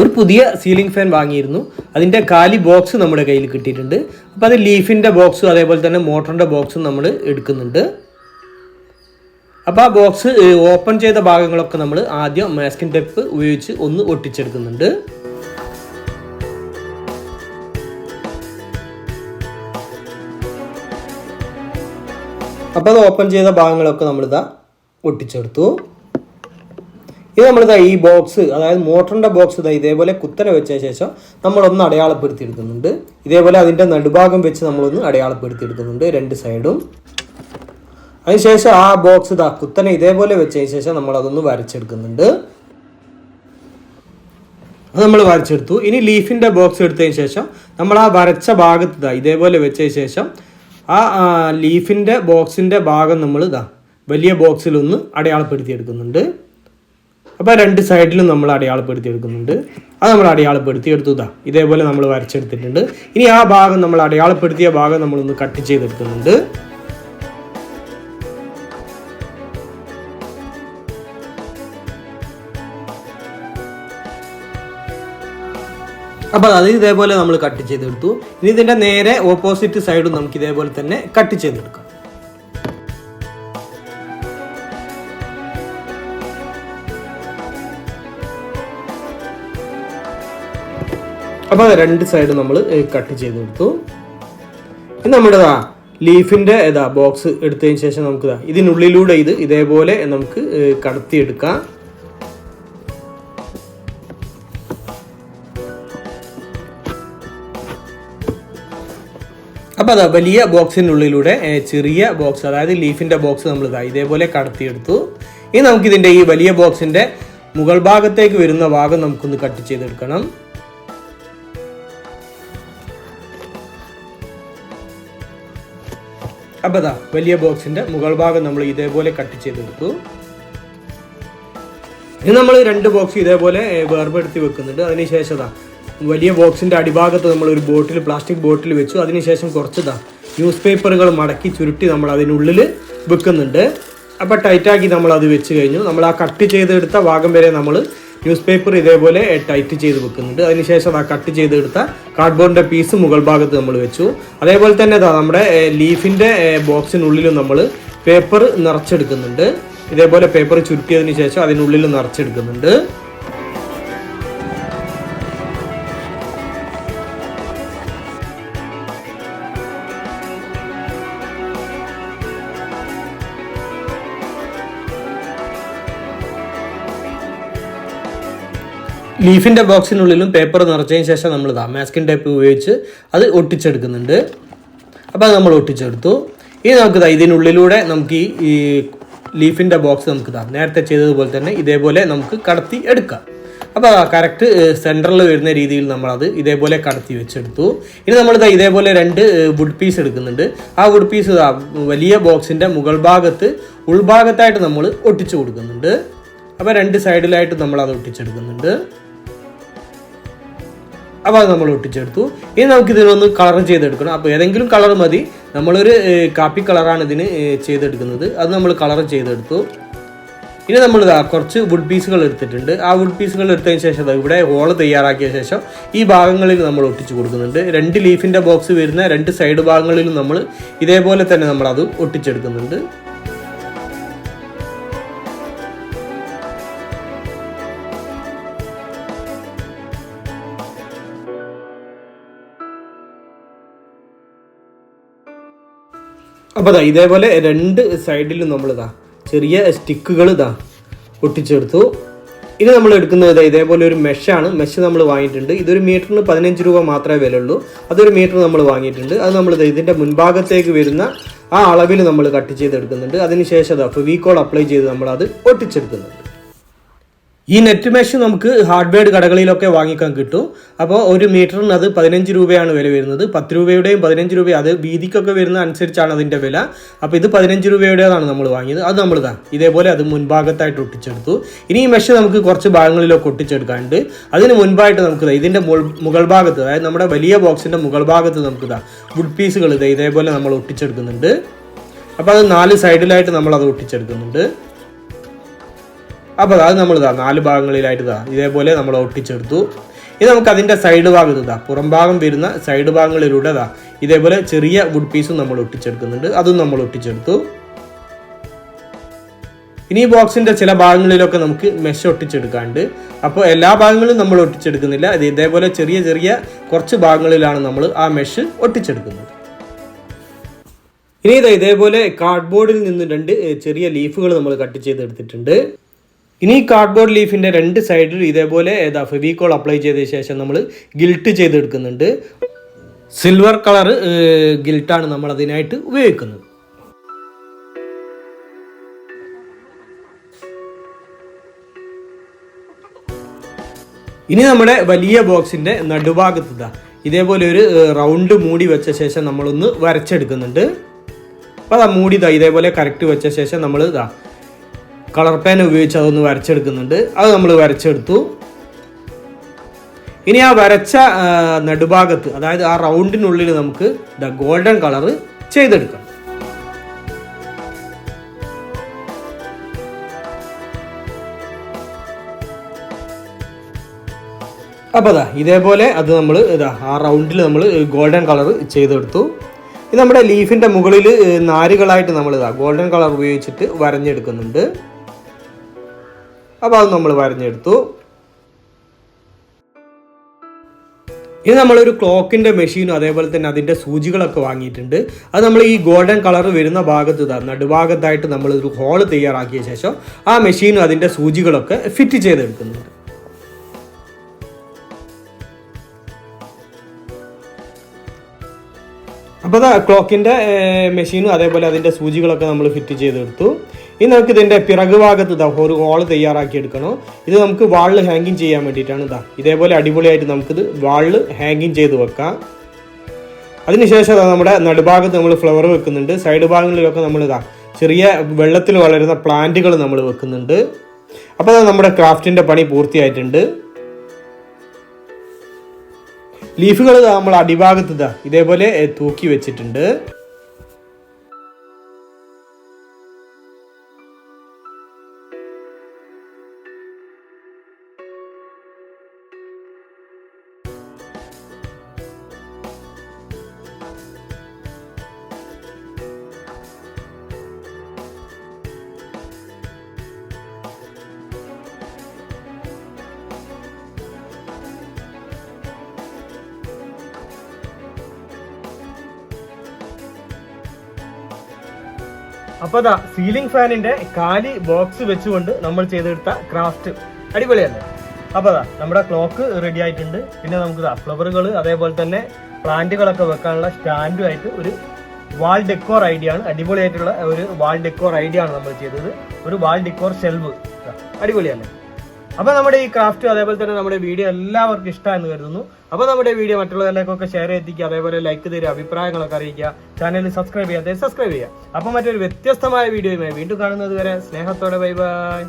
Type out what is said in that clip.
ഒരു പുതിയ ceiling fan വാങ്ങിയിരുന്നു. അതിന്റെ കാലി ബോക്സ് നമ്മുടെ കയ്യിൽ കിട്ടിയിട്ടുണ്ട്. അപ്പോൾ അത് ലീഫിന്റെ ബോക്സും അതേപോലെ തന്നെ മോട്ടറിന്റെ ബോക്സും നമ്മൾ എടുക്കുന്നുണ്ട്. അപ്പോൾ ആ ബോക്സ് ഓപ്പൺ ചെയ്ത ഭാഗങ്ങളൊക്കെ നമ്മൾ ആദ്യം മാസ്കിൻ ടെപ്പ് ഉപയോഗിച്ച് ഒന്ന് ഒട്ടിച്ചെടുക്കുന്നുണ്ട്. അപ്പോൾ അത് ഓപ്പൺ ചെയ്ത ഭാഗങ്ങളൊക്കെ നമ്മളിതാ ഒട്ടിച്ചെടുത്തു. ഇത് നമ്മളിതാ ഈ ബോക്സ് അതായത് മോട്ടറിന്റെ ബോക്സ് ഇതാ ഇതേപോലെ കുത്തനെ വെച്ച ശേഷം നമ്മളൊന്ന് അടയാളപ്പെടുത്തി എടുക്കുന്നുണ്ട് ഇതേപോലെ അതിന്റെ നടുഭാഗം വെച്ച് നമ്മളൊന്ന് അടയാളപ്പെടുത്തി എടുക്കുന്നുണ്ട് രണ്ട് സൈഡും അതിനുശേഷം ആ ബോക്സ് ഇതാ കുത്തനെ ഇതേപോലെ വെച്ച ശേഷം നമ്മളതൊന്ന് വരച്ചെടുക്കുന്നുണ്ട്. അത് നമ്മൾ വരച്ചെടുത്തു. ഇനി ലീഫിന്റെ ബോക്സ് എടുത്തതിന് ശേഷം നമ്മൾ ആ വരച്ച ഭാഗത്ത് ഇതാ ഇതേപോലെ വെച്ച ശേഷം ആ ലീഫിന്റെ ബോക്സിന്റെ ഭാഗം നമ്മൾ ഇതാ വലിയ ബോക്സിലൊന്ന് അടയാളപ്പെടുത്തി എടുക്കുന്നുണ്ട് അപ്പോൾ രണ്ട് സൈഡിലും നമ്മൾ അടയാളപ്പെടുത്തി എടുക്കുന്നുണ്ട് അത് നമ്മൾ അടയാളപ്പെടുത്തി എടുത്തുതാ ഇതേപോലെ നമ്മൾ വരച്ചെടുത്തിട്ടുണ്ട്. ഇനി ആ ഭാഗം നമ്മൾ അടയാളപ്പെടുത്തിയ ഭാഗം നമ്മളൊന്ന് കട്ട് ചെയ്തെടുക്കുന്നുണ്ട്. അപ്പോൾ അത് ഇതേപോലെ നമ്മൾ കട്ട് ചെയ്തെടുത്തു. ഇനി ഇതിന്റെ നേരെ ഓപ്പോസിറ്റ് സൈഡും നമുക്ക് ഇതേപോലെ തന്നെ കട്ട് ചെയ്തെടുക്കാം. അപ്പോൾ രണ്ട് സൈഡ് നമ്മൾ കട്ട് ചെയ്ത് ഇനി നമ്മുടെതാ ലീഫിന്റെ ഇതാ ബോക്സ് എടുത്തതിന് ശേഷം നമുക്ക് ഇതാ ഇതിനുള്ളിലൂടെ ഇത് ഇതേപോലെ നമുക്ക് കടത്തിയെടുക്കാം. അപ്പോൾ അതാ വലിയ ബോക്സിനുള്ളിലൂടെ ചെറിയ ബോക്സ് അതായത് ലീഫിന്റെ ബോക്സ് നമ്മൾ ഇതാ ഇതേപോലെ കടത്തിയെടുത്തു. ഇനി നമുക്കിതിന്റെ ഈ വലിയ ബോക്സിന്റെ മുകൾ ഭാഗത്തേക്ക് വരുന്ന ഭാഗം നമുക്കൊന്ന് കട്ട് ചെയ്തെടുക്കണം. അപ്പോൾ അതാ വലിയ ബോക്സിന്റെ മുകൾ ഭാഗം നമ്മൾ ഇതേപോലെ കട്ട് ചെയ്തെടുത്തു. ഇനി നമ്മൾ രണ്ട് ബോക്സ് ഇതേപോലെ വേർപെടുത്തി വെക്കുന്നുണ്ട്. അതിനുശേഷം ദാ വലിയ ബോക്സിന്റെ അടിഭാഗത്ത് നമ്മൾ ഒരു ബോട്ടിൽ പ്ലാസ്റ്റിക് ബോട്ടിൽ വെച്ചു. അതിനുശേഷം കുറച്ച് ദാ ന്യൂസ് പേപ്പറുകൾ മടക്കി ചുരുട്ടി നമ്മൾ അതിനുള്ളിൽ വെക്കുന്നുണ്ട്. അപ്പോൾ ടൈറ്റാക്കി നമ്മൾ അത് വെച്ച് കഴിഞ്ഞു. നമ്മൾ ആ കട്ട് ചെയ്തെടുത്ത ഭാഗം വരെ നമ്മൾ ന്യൂസ് പേപ്പർ ഇതേപോലെ ടൈറ്റ് ചെയ്ത് വെക്കുന്നുണ്ട്. അതിനുശേഷം ആ കട്ട് ചെയ്തെടുത്ത കാർഡ്ബോർഡിന്റെ പീസ് മുകൾ ഭാഗത്ത് നമ്മൾ വെച്ചു. അതേപോലെ തന്നെ നമ്മുടെ ലീഫിന്റെ ബോക്സിനുള്ളിലും നമ്മൾ പേപ്പർ നിറച്ചെടുക്കുന്നുണ്ട്. ഇതേപോലെ പേപ്പർ ചുരുട്ടിയതിന് ശേഷം അതിനുള്ളിൽ നിറച്ചെടുക്കുന്നുണ്ട്. ലീഫിന്റെ ബോക്സിനുള്ളിലും പേപ്പർ നിറച്ചതിന് ശേഷം നമ്മൾ ഇതാ മാസ്കിൻ ടൈപ്പ് ഉപയോഗിച്ച് അത് ഒട്ടിച്ചെടുക്കുന്നുണ്ട്. അപ്പോൾ അത് നമ്മൾ ഒട്ടിച്ചെടുത്തു. ഇനി നമുക്ക് ഇതാ ഇതിനുള്ളിലൂടെ നമുക്ക് ഈ ലീഫിന്റെ ബോക്സ് നമുക്ക് ഇതാ നേരത്തെ ചെയ്തതുപോലെ തന്നെ ഇതേപോലെ നമുക്ക് കടത്തി എടുക്കാം. അപ്പോൾ കറക്റ്റ് സെന്ററിൽ വരുന്ന രീതിയിൽ നമ്മളത് ഇതേപോലെ കടത്തി വെച്ചെടുത്തു. ഇനി നമ്മളിതാ ഇതേപോലെ രണ്ട് വുഡ് പീസ് എടുക്കുന്നുണ്ട്. ആ വുഡ് പീസ് വലിയ ബോക്സിന്റെ മുകൾ ഭാഗത്ത് ഉൾഭാഗത്തായിട്ട് നമ്മൾ ഒട്ടിച്ചു കൊടുക്കുന്നുണ്ട്. അപ്പോൾ രണ്ട് സൈഡിലായിട്ട് നമ്മൾ അത് ഒട്ടിച്ചെടുക്കുന്നുണ്ട്. അപ്പോൾ അത് നമ്മൾ ഒട്ടിച്ചെടുത്തു. ഇനി നമുക്ക് ഇതിനൊന്ന് കളർ ചെയ്തെടുക്കണം. അപ്പോൾ ഏതെങ്കിലും കളർ മതി. നമ്മളൊരു കാപ്പി കളറാണ് ഇതിന് ചെയ്തെടുക്കുന്നത്. അത് നമ്മൾ കളർ ചെയ്തെടുത്തു. ഇനി നമ്മൾ കുറച്ച് വുഡ് പീസുകൾ എടുത്തിട്ടുണ്ട്. ആ വുഡ് പീസുകൾ എടുത്തതിന് ശേഷം ഇവിടെ ഹോൾ തയ്യാറാക്കിയ ശേഷം ഈ ഭാഗങ്ങളിൽ നമ്മൾ ഒട്ടിച്ചു കൊടുക്കുന്നുണ്ട്. രണ്ട് ലീഫിന്റെ ബോക്സ് വരുന്ന രണ്ട് സൈഡ് ഭാഗങ്ങളിലും നമ്മൾ ഇതേപോലെ തന്നെ നമ്മൾ അത് ഒട്ടിച്ചെടുക്കുന്നുണ്ട്. അപ്പോൾ ഇതാ ഇതേപോലെ രണ്ട് സൈഡിലും നമ്മൾ ഇതാ ചെറിയ സ്റ്റിക്കുകൾ ഇതാ ഒട്ടിച്ചെടുത്തു. ഇനി നമ്മൾ എടുക്കുന്നത് ഇതാ ഇതേപോലെ ഒരു മെഷാണ് മെഷ് നമ്മൾ വാങ്ങിയിട്ടുണ്ട്. ഇതൊരു മീറ്ററിന് പതിനഞ്ച് രൂപ മാത്രമേ വിലയുള്ളൂ. അതൊരു മീറ്റർ നമ്മൾ വാങ്ങിയിട്ടുണ്ട്. അത് നമ്മൾ ദാ ഇതിന്റെ മുൻഭാഗത്തേക്ക് വരുന്ന ആ അളവിൽ നമ്മൾ കട്ട് ചെയ്തെടുക്കുന്നുണ്ട്. അതിനുശേഷം അതാ ഫെവിക്കോൾ അപ്ലൈ ചെയ്ത് നമ്മൾ അത് ഒട്ടിച്ചെടുക്കുന്നുണ്ട്. ഈ നെറ്റ് മെഷ് നമുക്ക് ഹാർഡ്വെയർ കടകളിലൊക്കെ വാങ്ങിക്കാൻ കിട്ടും. അപ്പോൾ ഒരു മീറ്ററിന് അത് പതിനഞ്ച് രൂപയാണ് വില വരുന്നത്. പത്ത് രൂപയുടെയും പതിനഞ്ച് രൂപ അത് വീതിക്കൊക്കെ വരുന്ന അനുസരിച്ചാണ് അതിന്റെ വില. അപ്പോൾ ഇത് പതിനഞ്ച് രൂപയുടേതാണ് നമ്മൾ വാങ്ങിയത്. അത് നമ്മൾ ഇതാ ഇതേപോലെ അത് മുൻഭാഗത്തായിട്ട് ഒട്ടിച്ചെടുത്തു. ഇനി ഈ മെഷ് നമുക്ക് കുറച്ച് ഭാഗങ്ങളിലൊക്കെ ഒട്ടിച്ചെടുക്കാനുണ്ട്. അതിന് മുൻപായിട്ട് നമുക്ക് ഇതിന്റെ മുകൾ ഭാഗത്ത് അതായത് നമ്മുടെ വലിയ ബോക്സിന്റെ മുകൾ ഭാഗത്ത് നമുക്ക് ഇതാ വുഡ് പീസുകൾ ഇതാ ഇതേപോലെ നമ്മൾ ഒട്ടിച്ചെടുക്കുന്നുണ്ട്. അപ്പോൾ അത് നാല് സൈഡിലായിട്ട് നമ്മൾ അത് ഒട്ടിച്ചെടുക്കുന്നുണ്ട്. അപ്പോൾ അത് നമ്മൾ ഇതാ നാല് ഭാഗങ്ങളിലായിട്ട് ഇതാ ഇതേപോലെ നമ്മൾ ഒട്ടിച്ചെടുത്തു. ഇത് നമുക്ക് അതിന്റെ സൈഡ് ഭാഗം ഇതാ പുറം ഭാഗം വരുന്ന സൈഡ് ഭാഗങ്ങളിലൂടെ ഇതാ ഇതേപോലെ ചെറിയ വുഡ് പീസും നമ്മൾ ഒട്ടിച്ചെടുക്കുന്നുണ്ട്. അതും നമ്മൾ ഒട്ടിച്ചെടുത്തു. ഇനി ഈ ബോക്സിന്റെ ചില ഭാഗങ്ങളിലൊക്കെ നമുക്ക് മെഷ് ഒട്ടിച്ചെടുക്കാണ്ട് അപ്പോൾ എല്ലാ ഭാഗങ്ങളും നമ്മൾ ഒട്ടിച്ചെടുക്കുന്നില്ല. ഇത് ഇതേപോലെ ചെറിയ ചെറിയ കുറച്ച് ഭാഗങ്ങളിലാണ് നമ്മൾ ആ മെഷ് ഒട്ടിച്ചെടുക്കുന്നത്. ഇനി ഇതാ ഇതേപോലെ കാർഡ്ബോർഡിൽ നിന്ന് രണ്ട് ചെറിയ ലീഫുകൾ നമ്മൾ കട്ട് ചെയ്തെടുത്തിട്ടുണ്ട്. ഇനി ഈ കാർഡ്ബോർഡ് ലീഫിന്റെ രണ്ട് സൈഡിൽ ഇതേപോലെ ഏതാ ഫെവിക്കോൾ അപ്ലൈ ചെയ്ത ശേഷം നമ്മൾ ഗിൽട്ട് ചെയ്തെടുക്കുന്നുണ്ട്. സിൽവർ കളർ ഗിൽട്ടാണ് നമ്മൾ അതിനായിട്ട് ഉപയോഗിക്കുന്നത്. ഇനി നമ്മുടെ വലിയ ബോക്സിന്റെ നടുഭാഗത്ത് ഇതാ ഇതേപോലെ ഒരു റൗണ്ട് മൂടി വെച്ച ശേഷം നമ്മളൊന്ന് വരച്ചെടുക്കുന്നുണ്ട്. അപ്പോൾ അത് മൂടി ഇതാ ഇതേപോലെ കറക്റ്റ് വെച്ച ശേഷം നമ്മൾ ഇതാ കളർ പേൻ ഉപയോഗിച്ച് അതൊന്ന് വരച്ചെടുക്കുന്നുണ്ട്. അത് നമ്മൾ വരച്ചെടുത്തു. ഇനി ആ വരച്ച നടുഭാഗത്ത് അതായത് ആ റൗണ്ടിനുള്ളിൽ നമുക്ക് ദ ഗോൾഡൻ കളർ ചെയ്തെടുക്കണം അപ്പോൾ അതാ ഇതേപോലെ അത് നമ്മൾ ഇതാ ആ റൗണ്ടിൽ നമ്മൾ ഗോൾഡൻ കളർ ചെയ്തെടുത്തു. ഇത് നമ്മുടെ ലീഫിന്റെ മുകളിൽ നാരുകളായിട്ട് നമ്മൾ ഇതാ ഗോൾഡൻ കളർ ഉപയോഗിച്ചിട്ട് വരഞ്ഞെടുക്കുന്നുണ്ട്. അപ്പോൾ അത് നമ്മൾ വരഞ്ഞെടുത്തു. ഇനി നമ്മളൊരു ക്ലോക്കിന്റെ മെഷീനും അതേപോലെ തന്നെ അതിന്റെ സൂചികളൊക്കെ വാങ്ങിയിട്ടുണ്ട്. അത് നമ്മൾ ഈ ഗോൾഡൻ കളർ വരുന്ന ഭാഗത്ത് ഇതാ നടുഭാഗത്തായിട്ട് നമ്മൾ ഒരു ഹോൾ തയ്യാറാക്കിയ ശേഷം ആ മെഷീനും അതിന്റെ സൂചികളൊക്കെ ഫിറ്റ് ചെയ്തെടുക്കുന്നുണ്ട്. അപ്പോൾ അതാ ക്ലോക്കിന്റെ മെഷീനും അതേപോലെ അതിന്റെ സൂചികളൊക്കെ നമ്മൾ ഫിറ്റ് ചെയ്തെടുത്തു. ഇനി നമുക്ക് ഇതിന്റെ പിറകു ഭാഗത്ത് ഇതാ ഒരു ഹോൾ തയ്യാറാക്കി എടുക്കണം. ഇത് നമുക്ക് വാളിൽ ഹാങ്ങിങ് ചെയ്യാൻ വേണ്ടിയിട്ടാണ് ഇതാ ഇതേപോലെ അടിപൊളിയായിട്ട് നമുക്കിത് വാളിൽ ഹാങ്ങിങ് ചെയ്ത് വെക്കാം. അതിനുശേഷം നമ്മുടെ നടുഭാഗത്ത് നമ്മൾ ഫ്ലവർ വെക്കുന്നുണ്ട്. സൈഡ് ഭാഗങ്ങളിലൊക്കെ നമ്മൾ ഇതാ ചെറിയ വെള്ളത്തിൽ വളരുന്ന പ്ലാന്റുകൾ നമ്മൾ വെക്കുന്നുണ്ട്. അപ്പോൾ നമ്മുടെ ക്രാഫ്റ്റിന്റെ പണി പൂർത്തിയായിട്ടുണ്ട്. ലീഫുകൾ നമ്മൾ അടിഭാഗത്ത് ഇതാ ഇതേപോലെ തൂക്കി വെച്ചിട്ടുണ്ട്. അപ്പൊ അതാ സീലിംഗ് ഫാനിന്റെ കാലി ബോക്സ് വെച്ചുകൊണ്ട് നമ്മൾ ചെയ്തെടുത്ത ക്രാഫ്റ്റ് അടിപൊളിയല്ലേ? അപ്പൊ അതാ നമ്മുടെ ക്ലോക്ക് റെഡി ആയിട്ടുണ്ട്. പിന്നെ നമുക്ക് ഇതാ ഫ്ലവറുകൾ അതേപോലെ തന്നെ പ്ലാന്റുകളൊക്കെ വെക്കാനുള്ള സ്റ്റാൻഡുമായിട്ട് ഒരു വാൾ ഡെക്കോർ ഐഡിയ ആണ്. അടിപൊളിയായിട്ടുള്ള ഒരു വാൾ ഡെക്കോർ ഐഡിയ ആണ് നമ്മൾ ചെയ്തത്. ഒരു വാൾ ഡെക്കോർ ഷെൽവ് അടിപൊളിയല്ലേ? അപ്പൊ നമ്മുടെ ഈ ക്രാഫ്റ്റ് അതേപോലെ തന്നെ നമ്മുടെ വീഡിയോ എല്ലാവർക്കും ഇഷ്ടമായെന്ന് കരുതുന്നു. അപ്പൊ നമ്മുടെ വീഡിയോ മറ്റുള്ളവരിലേക്കൊക്കെ ഷെയർ എത്തിക്കുക അതേപോലെ ലൈക്ക് തരിക അഭിപ്രായങ്ങളൊക്കെ അറിയിക്കുക ചാനൽ സബ്സ്ക്രൈബ് ചെയ്യാതെ സബ്സ്ക്രൈബ് ചെയ്യുക. അപ്പൊ മറ്റൊരു വ്യത്യസ്തമായ വീഡിയോയുമായി വീണ്ടും കാണുന്നത് വരെ സ്നേഹത്തോടെ ബൈ ബൈ